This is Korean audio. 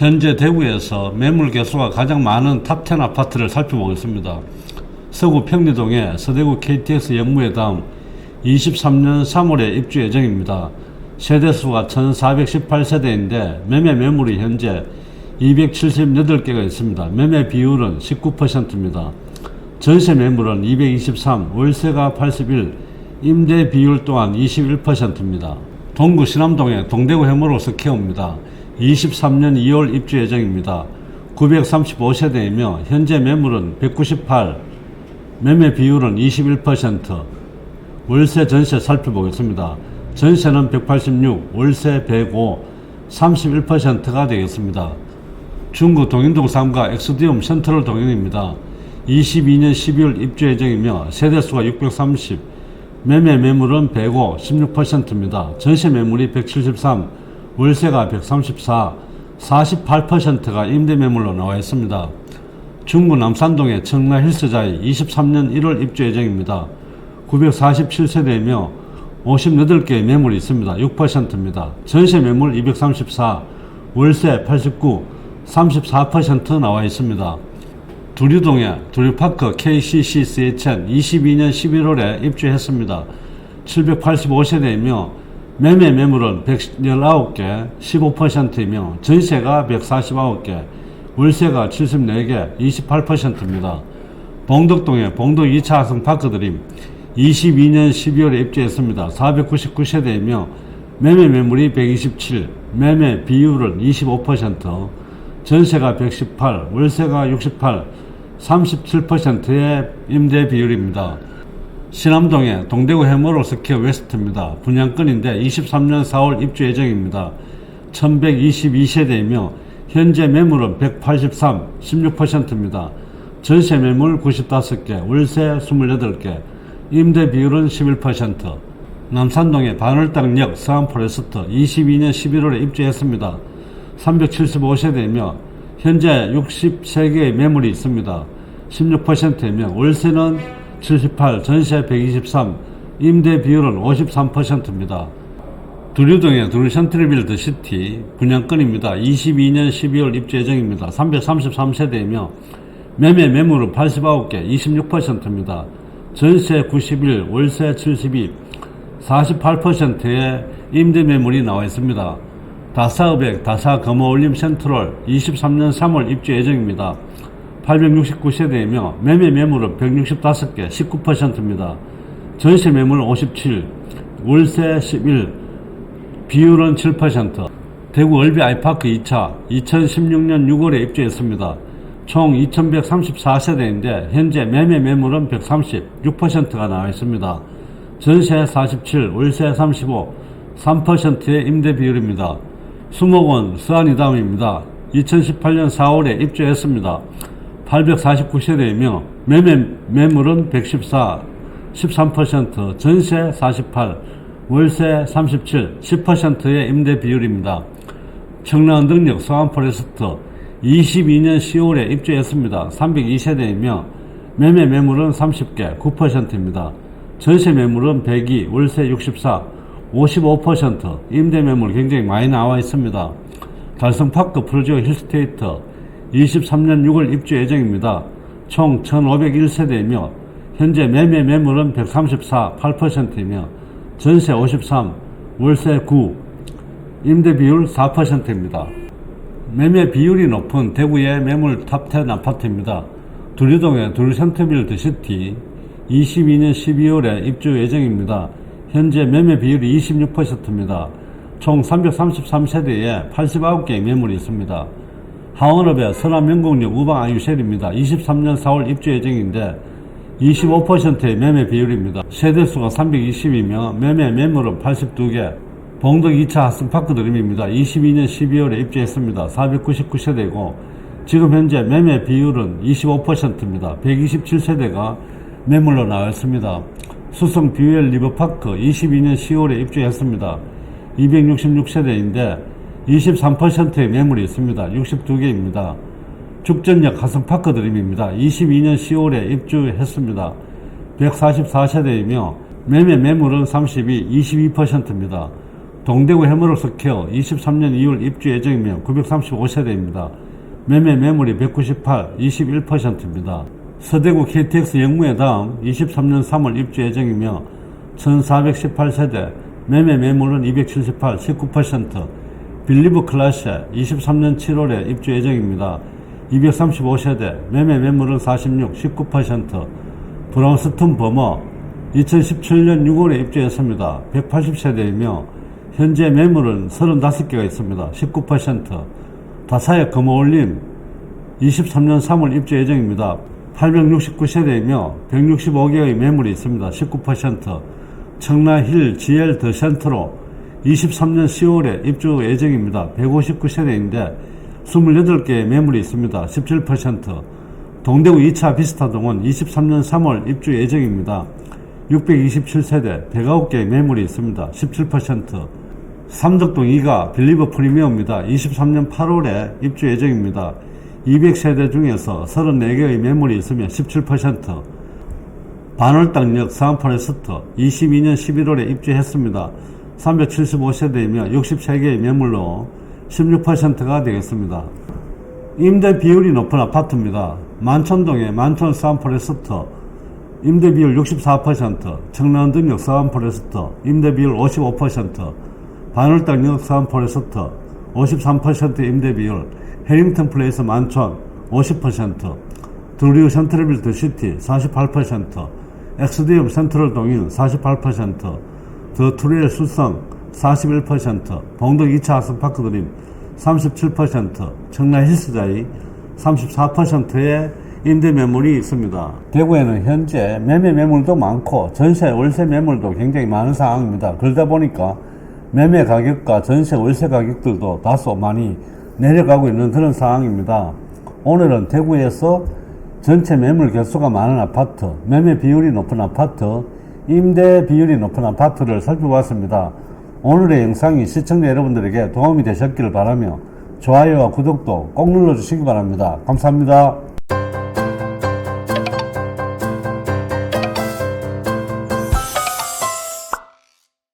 현재 대구에서 매물 개수가 가장 많은 탑10 아파트를 살펴보겠습니다. 서구 평리동의 서대구 KTX 영무에 다음 23년 3월에 입주 예정입니다. 세대수가 1418세대인데 매매 매물이 현재 278개가 있습니다. 매매 비율은 19%입니다. 전세 매물은 223, 월세가 81, 임대 비율 또한 21%입니다. 동구 신암동의 동대구 해머로 스퀘어입니다. 23년 2월 입주 예정입니다. 935세대이며 현재 매물은 198, 매매 비율은 21%, 월세 전세 살펴보겠습니다. 전세는 186, 월세 105, 31%가 되겠습니다. 중구 동인동 3가 엑스디움 센트럴 동인입니다. 22년 12월 입주 예정이며 세대수가 630, 매매 매물은 105, 16%입니다. 전세 매물이 173, 월세가 134, 48%가 임대 매물로 나와 있습니다. 중구 남산동의 청라 힐스자이 23년 1월 입주 예정입니다. 947세대이며 58개의 매물이 있습니다. 6%입니다. 전세 매물 234, 월세 89, 34% 나와 있습니다. 두류동의 두류파크 KCCCHN 22년 11월에 입주했습니다. 785세대이며 매매 매물은 119개, 15%이며 전세가 149개, 월세가 74개, 28%입니다. 봉덕동의 봉덕 2차 학생 파크 드림 22년 12월에 입주했습니다. 499세대이며 매매 매물이 127, 매매 비율은 25%, 전세가 118, 월세가 68, 37%의 임대 비율입니다. 신암동의 동대구 해머로 스퀘어 웨스트입니다. 분양권인데 23년 4월 입주 예정입니다. 1122세대이며 현재 매물은 183, 16%입니다. 전세 매물 95개, 월세 28개, 임대 비율은 11%. 남산동의 바늘땅역 서안포레스트 22년 11월에 입주했습니다. 375세대이며 현재 63개의 매물이 있습니다. 16%이며 월세는 78, 전세 123, 임대 비율은 53%입니다. 두류동의 두류센트리빌드 시티 분양권입니다. 22년 12월 입주 예정입니다. 333세대이며 매매 매물은 89개, 26%입니다. 전세 91, 월세 72, 48%의 임대 매물이 나와 있습니다. 다사읍의 다사 금호올림 센트럴 23년 3월 입주 예정입니다. 869세대이며 매매 매물은 165개, 19%입니다. 전세 매물 57, 월세 11, 비율은 7%. 대구 얼비 아이파크 2차 2016년 6월에 입주했습니다. 총 2134세대인데 현재 매매 매물은 130, 6%가 나와 있습니다. 전세 47, 월세 35, 3%의 임대 비율입니다. 수목원 수안이담입니다. 2018년 4월에 입주했습니다. 849세대이며 매매 매물은 114, 13%, 전세 48, 월세 37, 10%의 임대 비율입니다. 청라운등역 서안포레스트 22년 10월에 입주했습니다. 302세대이며 매매 매물은 30개, 9%입니다. 전세 매물은 102, 월세 64, 55%, 임대 매물 굉장히 많이 나와 있습니다. 달성파크 프로지오 힐스테이트 23년 6월 입주 예정입니다. 총 1501세대이며 현재 매매 매물은 134, 8%이며 전세 53, 월세 9, 임대 비율 4%입니다. 매매 비율이 높은 대구의 매물 탑10 아파트입니다. 두리동의 두리센터빌드 시티 22년 12월에 입주 예정입니다. 현재 매매 비율이 26%입니다. 총 333세대에 89개의 매물이 있습니다. 하원업의 서남명곡역 우방 아유셀입니다. 23년 4월 입주 예정인데 25%의 매매 비율입니다. 세대수가 320이며 매매 매물은 82개. 봉덕 2차 하승파크 드림입니다. 22년 12월에 입주했습니다. 499세대고 지금 현재 매매 비율은 25%입니다. 127세대가 매물로 나와 있습니다. 수성 뷰엘 리버파크 22년 10월에 입주했습니다. 266세대인데 23%의 매물이 있습니다. 62개입니다. 죽전역 가슴파크 드림입니다. 22년 10월에 입주했습니다. 144세대이며 매매 매물은 32, 22%입니다. 동대구 해머로 스퀘어 23년 2월 입주 예정이며 935세대입니다. 매매 매물이 198, 21%입니다. 서대구 KTX 다음 23년 3월 입주 예정이며 1418세대, 매매 매물은 278, 19%, 빌리브 클래시 23년 7월에 입주 예정입니다. 235세대, 매매 매물은 46, 19%, 브라운스톤 버머 2017년 6월에 입주했습니다. 180세대이며 현재 매물은 35개가 있습니다. 19%, 다사의 금호올림 23년 3월 입주 예정입니다. 869세대이며 165개의 매물이 있습니다. 19%. 청라힐 GL 더 센트로 23년 10월에 입주 예정입니다. 159세대인데 28개의 매물이 있습니다. 17%. 동대구 2차 비스타동은 23년 3월 입주 예정입니다. 627세대 109개의 매물이 있습니다. 17%. 삼덕동 2가 빌리버 프리미엄입니다. 23년 8월에 입주 예정입니다. 200세대 중에서 34개의 매물이 있으며 17%. 반월당역 사은포레스트 22년 11월에 입주했습니다. 375세대이며 63개의 매물로 16%가 되겠습니다. 임대 비율이 높은 아파트입니다. 만천동의 만천 사은포레스트 임대 비율 64%, 청라운등역 사은포레스트 임대 비율 55%, 반월당역 사은포레스트 53% 임대 비율, 해링턴 플레이스 만천 50%, 드리우 센트럴빌드 시티 48%, 엑스디움 센트럴 동인 48%, 더 트레일 수성 41%, 봉덕 2차 학생파크 드림 37%, 청라 힐스자이 34%의 임대 매물이 있습니다. 대구에는 현재 매매 매물도 많고 전세 월세 매물도 굉장히 많은 상황입니다. 그러다 보니까 매매 가격과 전세 월세 가격들도 다소 많이 내려가고 있는 그런 상황입니다. 오늘은 대구에서 전체 매물 개수가 많은 아파트, 매매 비율이 높은 아파트, 임대 비율이 높은 아파트를 살펴봤습니다. 오늘의 영상이 시청자 여러분들에게 도움이 되셨기를 바라며 좋아요와 구독도 꼭 눌러주시기 바랍니다. 감사합니다.